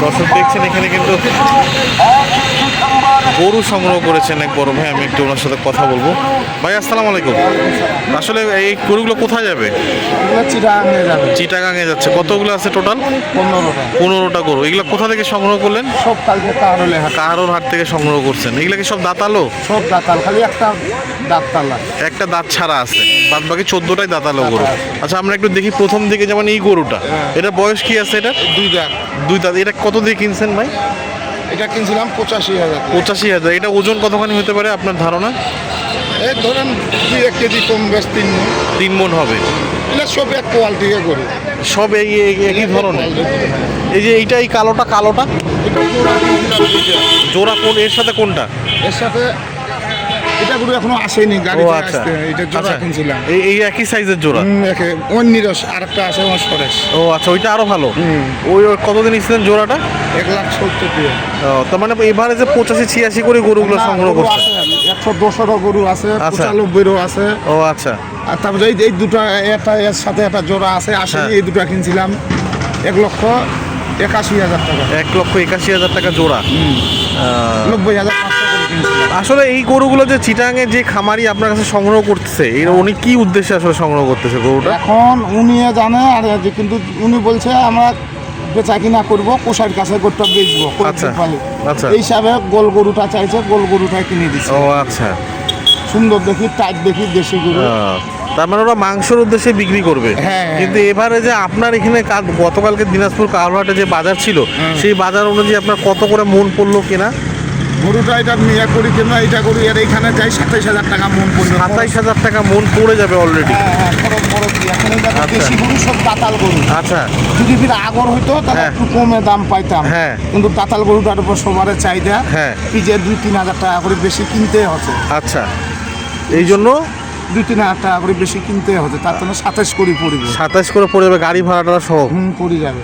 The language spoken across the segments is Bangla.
দর্শক দেখছেন এখানে কিন্তু গরু সংগ্রহ করেছেন এক বড় ভাই আমি একটু ওনার সাথে কথা বলব। ভাই আসসালামু আলাইকুম। আসলে এই গরুগুলো কোথায় যাবে? চিটাগাঙে যাচ্ছে। কতগুলো আছে টোটাল পনেরোটা। গরু। এগুলো কোথা থেকে সংগ্রহ করলেন? সব কালকে কাহারোর হাট। থেকে সংগ্রহ করছেন। এগুলো কি সব দাঁতালো? সব দাঁতাল খালি একটা দাঁতাল একটা দাঁত ছাড়া আছে। বাদ বাকি চোদ্দটাই দাঁতালো গরু। আচ্ছা আমরা একটু দেখি প্রথম দিকে যেমন এই গরুটা এটা বয়স কি আছে এটা দুই দাঁত। দুই দাঁত। এটা কত দিয়ে কিনছেন ভাই? এটা কিনছিলাম পঁচাশি হাজার পঁচাশি হাজার। এটা ওজন কতখানি হতে পারে আপনার ধারণা? এই ধরেন দুই এক কেজি কম বেশ তিন মন। তিন মন হবে। এটা সব এক কোয়ালিটি করে। সব এই একই ধরনের? এই যে এইটা এই কালোটা? কালোটা। জোড়া কোন এর সাথে কোনটা? এর সাথে এটা গরু এখনও আসেনি ও গাড়িতে আচ্ছা। আসতে এটা জোড়া আচ্ছা। কিনছিলাম। এই এই একই সাইজের জোড়া? হুম, একে অন্যরস আরেকটা আছে আমার সরেশ ও আচ্ছা ওইটা আরও ভালো। হুম। ওই ওই কতদিন ইছিলেন জোড়াটা? এক লাখ সত্তর দিয়ে। ও, তার মানে এবারে যে পঁচাশি ছিয়াশি করে গরুগুলো সংগ্রহ করছে। একশো দোষরও গরু আছে আচ্ছা। পঁচানব্বইরও আছে। ও আচ্ছা। আর তারপরে এই এই দুটো একটা এর সাথে একটা জোড়া আছে আসেনি হ্যাঁ। এই দুটো কিনছিলাম। এক লক্ষ একাশি হাজার টাকা। এক লক্ষ একাশি হাজার টাকা জোড়া। নব্বই হাজার আসলে এই গরুগুলো যে চিটাঙে যে খামারি আপনার কাছে সংগ্রহ করতেছে এর উনি কি উদ্দেশ্যে আসলে সংগ্রহ করতেছে গরুটা? এখন উনি জানে আর যে কিন্তু উনি বলছে আমরা বেচা কিনা করব কোষার কাছে গরুটা বেচবো আচ্ছা, আচ্ছা। এই হিসাবে গোল গরুটা চাইছে গোল গরুটা কিনে দিচ্ছে ও আচ্ছা। সুন্দর দেখি টাইট দেখি দেশি গরু। তার মানে ওরা মাংসের উদ্দেশ্যে বিক্রি করবে। হ্যাঁ, হ্যাঁ। কিন্তু এবারে যে আপনার এখানে গতকালকে দিনাজপুর কালভাটে যে বাজার ছিল সেই বাজার অনুযায়ী আপনার কত করে মন পড়ল কিনা? গরুটা এটা নিয়ে করি কিংবা এটা করি আর এইখানে যাই সাতাইশ হাজার টাকা মন পড়বে। সাতাইশ হাজার টাকা মন পড়ে যাবে অলরেডি হ্যাঁ হ্যাঁ খরচ এখন আচ্ছা। দেশি গরু সব দাতাল গরু। আচ্ছা। যদি ফির আগর হইতো তাহলে হ্যাঁ। একটু কমে দাম পাইতাম। হ্যাঁ। কিন্তু দাতাল গরুটার উপর সবার চাহিদা। হ্যাঁ। পিজে দুই তিন হাজার টাকা করে বেশি কিনতে হচ্ছে। আচ্ছা। এই জন্য? দুই তিন হাজার টাকা করে বেশি কিনতে হচ্ছে। তার জন্য সাতাশ করি পড়বে। সাতাইশ করে পড়ে যাবে গাড়ি ভাড়াটা সহ। হুম পড়ে যাবে।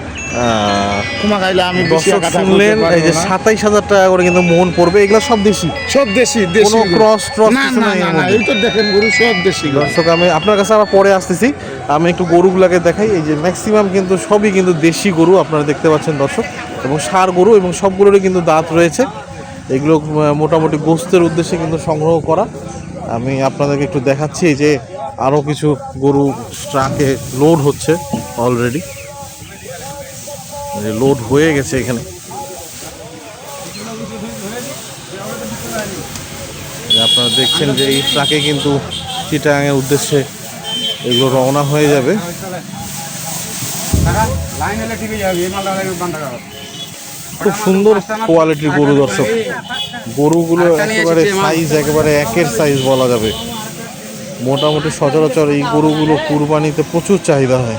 আমি দর্শক শুনলেন এই যে সাতাইশ হাজার টাকা করে কিন্তু মোহন পড়বে এগুলো সব দেশি। সব দেশি দেশি cross না না না না এই তো দেখেন গরু সব দেশি দর্শক আমি আপনার কাছে আবার পরে আসতেছি। আমি একটু গরুগুলাকে দেখাই। এই যে ম্যাক্সিমাম কিন্তু সবই কিন্তু দেশি গরু আপনারা দেখতে পাচ্ছেন দর্শক। এবং সার গরু এবং সবগুলোরই কিন্তু দাঁত রয়েছে। এগুলো মোটামুটি গোস্তের উদ্দেশ্যে কিন্তু সংগ্রহ করা। আমি আপনাদেরকে একটু দেখাচ্ছি যে আরও কিছু গরু ট্রাকে লোড হচ্ছে অলরেডি লোড হয়ে গেছে এখানে। আপনারা দেখছেন যে এই ট্রাকে কিন্তু চিটাগাংয়ের উদ্দেশ্যে এগুলো রওনা হয়ে যাবে। খুব সুন্দর কোয়ালিটির গরু দর্শক। গরুগুলো একেবারে সাইজ একেবারে একের সাইজ বলা যাবে। মোটামুটি সচরাচর এই গরুগুলো কুরবানিতে প্রচুর চাহিদা হয়।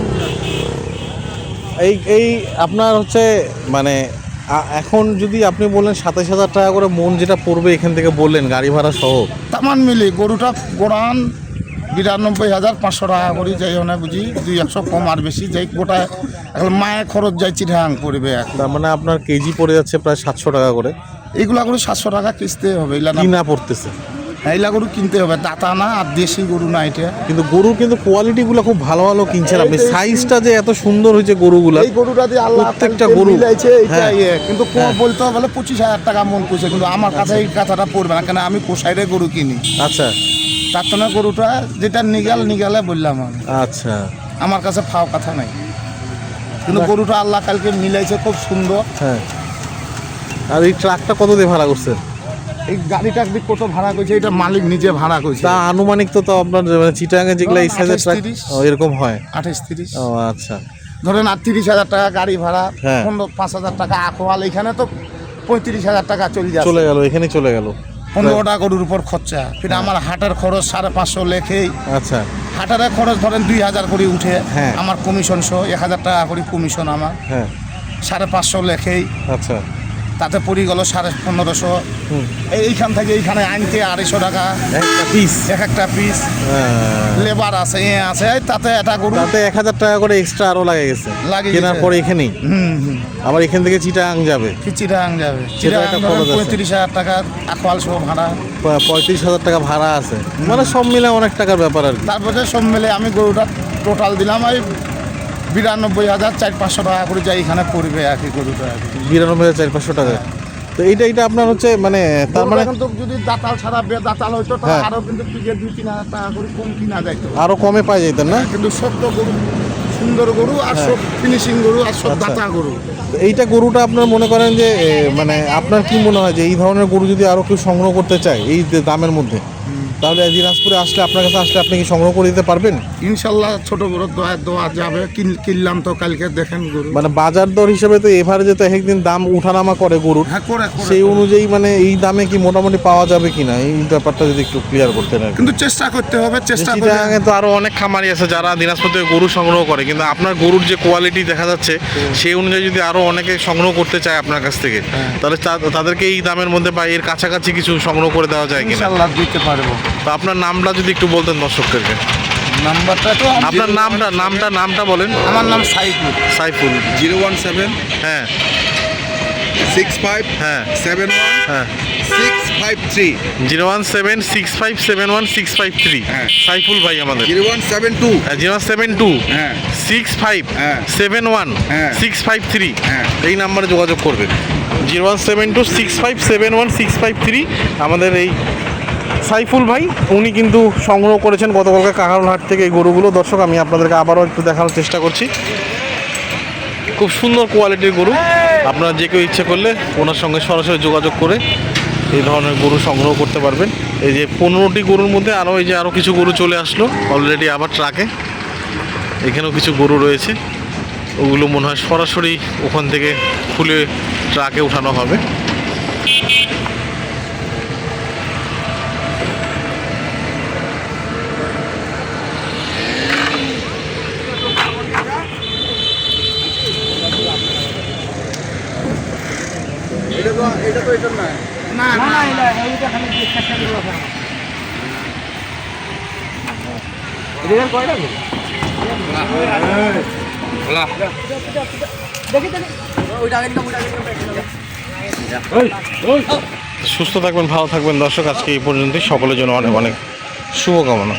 এই এই আপনার হচ্ছে মানে এখন যদি আপনি বলেন সাতাশ হাজার টাকা করে মন যেটা পড়বে এখান থেকে বললেন গাড়ি ভাড়া সহ। তামান মিলি গরুটা গোড়ান বিরানব্বই হাজার পাঁচশো টাকা করে যাই না বুঝি দুই একশো কম আর বেশি যাই গোটায় এখন মায়ের খরচ যাই চিঠাং পড়বে তার মানে আপনার কেজি পড়ে যাচ্ছে প্রায় সাতশো টাকা করে। এইগুলা করে সাতশো টাকা কিনতে হবে না পড়তেছে। এইগুলা গরু কিনতে হবে দাতা না আর দেশি গরু না এটা। কিন্তু গরুর কিন্তু কোয়ালিটিগুলো খুব ভালো ভালো কিনছেন আপনি সাইজটা যে এত সুন্দর হয়েছে গরুগুলা এই গরুটা দিয়ে আল্লাহ প্রত্যেকটা গরু। হ্যাঁ। ইয়ে। কিন্তু কো হ্যাঁ। বলতে হবে বলে পঁচিশ হাজার টাকা মন করছে কিন্তু আমার কাছে এই কথাটা পড়বে না কেন আমি কোষাইরে গরু কিনি। আচ্ছা। তার জন্য গরুটা যেটা নিগাল নিগালে বললাম আমি। আচ্ছা। আমার কাছে ফাও কথা নাই। কিন্তু গরুটা আল্লাহ কালকে মিলাইছে খুব সুন্দর। হ্যাঁ। আর এই ট্রাকটা কত দিয়ে ভাড়া করছেন? এই গাড়িটা দিয়ে কত ভাড়া করছে এটা মালিক নিজে ভাড়া করছে তা আনুমানিক তো তো আপনার মানে চিটাঙে যেগুলো এই সাইজের ট্রাক। এরকম হয়? আঠাইশ তিরিশ। ও আচ্ছা। ধরেন আর তিরিশ হাজার টাকা গাড়ি ভাড়া হ্যাঁ। পনেরো পাঁচ হাজার টাকা আখোয়াল এখানে তো পঁয়ত্রিশ হাজার টাকা চলে যাচ্ছে। চলে গেল এখানে চলে গেল। পনেরোটা গরুর উপর খরচা। ফির আমার হাটের খরচ সাড়ে পাঁচশো লেখেই। আচ্ছা। হাটারের খরচ ধরেন দুই হাজার করে উঠে। হ্যাঁ। আমার কমিশন সহ এক হাজার টাকা করে কমিশন আমার। হ্যাঁ। সাড়ে পাঁচশো লেখেই। আচ্ছা। তাতে পড়ে গেল সাড়ে পনেরোশো। এইখান থেকে এইখানে আনতে আড়াইশো টাকা। একটা পিস এক একটা পিস লেবার আছে এ আছে তাতে এটা গরু। তাতে এক হাজার টাকা করে এক্সট্রা আরও লাগে গেছে। লাগে কেনার পরে এখানেই। আবার এখান থেকে চিটাং যাবে। কি চিরাং যাবে? খরচ পঁয়ত্রিশ হাজার টাকা আখওয়াল সহ ভাড়া। পঁয়ত্রিশ হাজার টাকা ভাড়া আছে। মানে সব মিলে অনেক টাকার ব্যাপার আর তারপরে সব মিলে আমি গরুটা টোটাল দিলাম ওই বিরানব্বই হাজার চার পাঁচশো টাকা করে যাই এখানে পড়বে আর কি গরুটা আর কি বিরানব্বই হাজার চার পাঁচশো টাকা তো এইটা এটা আপনার হচ্ছে মানে তার মানে গরুটা কিন্তু যদি দাতাল ছাড়া বে দাতাল হইতো হ্যাঁ। তাহলে আরও কিন্তু পিকে দুই তিন হাজার টাকা করে কম কিনা যাইতো আরও কমে পাই যেতেন না কিন্তু সত্য গরু সুন্দর গরু আর সব ফিনিশিং গরু আর সব হ্যাঁ। আচ্ছা। দাতা গরু তো এইটা গরুটা আপনার মনে করেন যে মানে আপনার কি মনে হয় যে এই ধরনের গরু যদি আরও কেউ সংগ্রহ করতে চায় এই দামের মধ্যে তাহলে দিনাজপুরে আসলে আপনার কাছে আসলে আপনি কি সংগ্রহ করে দিতে পারবেন? ইনশাল্লাহ ছোট বড় দোয়া দোয়া যাবে। কিনলাম তো কালকে দেখেন গরু। মানে বাজার দর হিসেবে তো এভারেজে তো একদিন দাম উঠানামা করে গরুর। হ্যাঁ করে করে। সেই অনুযায়ী মানে এই দামে কি মোটামুটি পাওয়া যাবে কিনা? এই ব্যাপারটা যদি একটু ক্লিয়ার করতেন আর কি। কিন্তু চেষ্টা করতে হবে চেষ্টা করে চিটাগাঙে তো আরও অনেক খামারি আছে যারা দিনাজপুর থেকে গরু সংগ্রহ করে কিন্তু আপনার গরুর যে কোয়ালিটি দেখা যাচ্ছে সেই অনুযায়ী যদি আরও অনেকে সংগ্রহ করতে চায় আপনার কাছ থেকে তাহলে তা- তাদেরকে এই দামের মধ্যে বা এর কাছাকাছি কিছু সংগ্রহ করে দেওয়া যায় কিনা? ইনশাল্লাহ দিতে পারব। তো আপনার নামটা যদি একটু বলতেন দর্শকদেরকে। নাম্বারটা তো আপনার নামটা নামটা নামটা বলেন। আমার নাম সাইকুল সাইফুল। Zero one seven. হ্যাঁ। সিক্স ফাইভ হ্যাঁ। সেভেন ওয়ান হ্যাঁ। Six five three. Zero one seven six five seven one six five three. হ্যাঁ। সাইফুল ভাই আমাদের। Zero one seven two. Zero seven two. হ্যাঁ। সিক্স ফাইভ হ্যাঁ। সেভেন ওয়ান হ্যাঁ। Six five three. হ্যাঁ। এই নাম্বারে যোগাযোগ করবেন। Zero one seven two six five seven one six five three. আমাদের এই সাইফুল ভাই, উনি কিন্তু সংগ্রহ করেছেন গতকালকে কাকারহাট থেকে এই গরুগুলো। দর্শক, আমি আপনাদেরকে আবারও একটু দেখানোর চেষ্টা করছি। খুব সুন্দর কোয়ালিটির গরু। আপনারা যে কেউ ইচ্ছে করলে ওনার সঙ্গে সরাসরি যোগাযোগ করে এই ধরনের গরু সংগ্রহ করতে পারবেন। এই যে পনেরোটি গরুর মধ্যে আরও এই যে আরও কিছু গরু চলে আসলো অলরেডি আবার ট্রাকে। এখানেও কিছু গরু রয়েছে। ওগুলো মনে হয় সরাসরি ওখান থেকে খুলে ট্রাকে উঠানো হবে। না না সুস্থ থাকবেন ভালো থাকবেন। দর্শক আজকে এই পর্যন্তই। সকলের জন্য অনেক অনেক শুভকামনা।